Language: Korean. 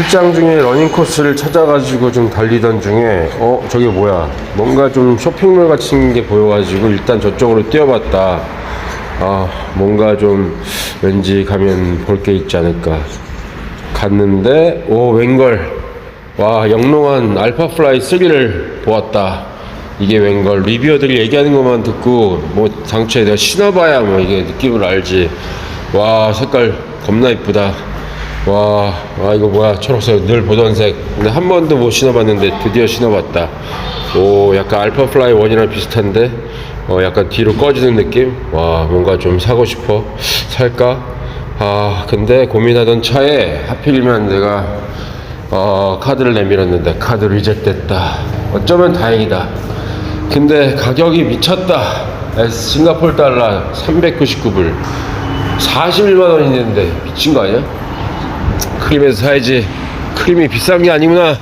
출장 중에 러닝 코스를 찾아가지고 좀 달리던 중에 어 저게 뭐야? 뭔가 좀 쇼핑몰 같은 게 보여가지고 일단 저쪽으로 뛰어봤다. 아 뭔가 좀 왠지 가면 볼 게 있지 않을까. 갔는데 오 웬걸. 와 영롱한 알파플라이 3를 보았다. 이게 웬걸. 리뷰어들이 얘기하는 것만 듣고 뭐 당초에 내가 신어봐야 뭐 이게 느낌을 알지. 와 색깔 겁나 이쁘다 와, 와 이거 뭐야? 초록색 늘 보던 색. 근데 한 번도 못 신어봤는데 드디어 신어봤다. 오 약간 알파플라이 원이랑 비슷한데? 어 약간 뒤로 꺼지는 느낌? 와 뭔가 좀 사고 싶어. 살까? 아 근데 고민하던 차에 하필이면 내가 어 카드를 내밀었는데 카드 리젝됐다. 어쩌면 다행이다. 근데 가격이 미쳤다. 싱가폴 달러 399불. 41만 원이 있는데 미친 거 아니야? 크림에서 사야지. 크림이 비싼 게 아니구나